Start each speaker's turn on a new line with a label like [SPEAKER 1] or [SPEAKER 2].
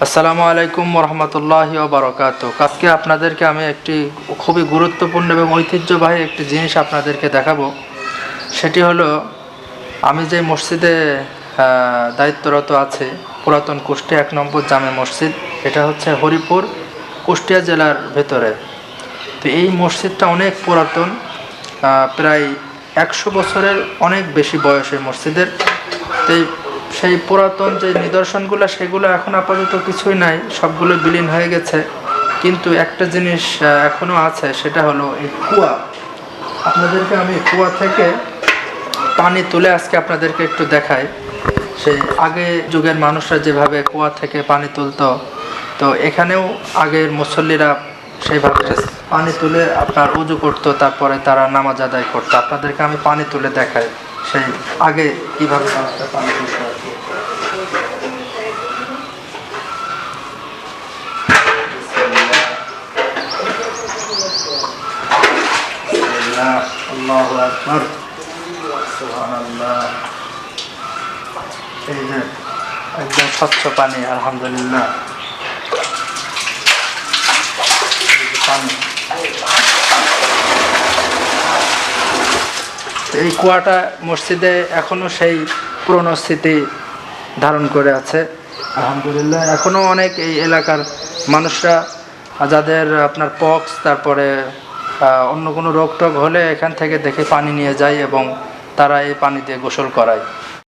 [SPEAKER 1] আসসালামু আলাইকুম রহমতুল্লাহ বারকাত আজকে আপনাদেরকে আমি একটি খুবই গুরুত্বপূর্ণ এবং ঐতিহ্যবাহী একটি জিনিস আপনাদেরকে দেখাবো। সেটি হলো, আমি যে মসজিদে দায়িত্বরত আছে, পুরাতন কুষ্টিয়া এক নম্বর জামে মসজিদ, এটা হচ্ছে হরিপুর, কুষ্টিয়া জেলার ভেতরে। তো এই মসজিদটা অনেক পুরাতন প্রায় একশো বছরের অনেক বেশি বয়স এই মসজিদের। তো এই- সেই পুরাতন যে নিদর্শনগুলো, সেগুলো এখন আপাতত কিছুই নাই, সবগুলো বিলীন হয়ে গেছে। কিন্তু একটা জিনিস এখনও আছে, সেটা হলো এই কুয়া। আপনাদেরকে আমি কুয়া থেকে পানি তুলে আজকে আপনাদেরকে একটু দেখাই। সেই আগে যুগের মানুষরা যেভাবে কুয়া থেকে পানি তুলতো, তো এখানেও আগের মুসল্লিরা সেইভাবে পানি তুলে আপনার উজু করতো, তারপরে তারা নামাজ আদায় করতো। আপনাদেরকে আমি পানি তুলে দেখাই। সেই আগে কীভাবে এই যে একদম স্বচ্ছ পানি আলহামদুলিল্লাহ। পানি। এই কুয়াটা মসজিদে এখনও সেই পুরনো স্থিতি ধারণ করে আছে। আলহামদুলিল্লাহ এখনও অনেক এই এলাকার মানুষরা, যাদের আপনার পক্স, তারপরে অন্য কোনো রোগ টোগ হলে এখান থেকে দেখে পানি নিয়ে যায় এবং তারা এই পানি দিয়ে গোসল করায়।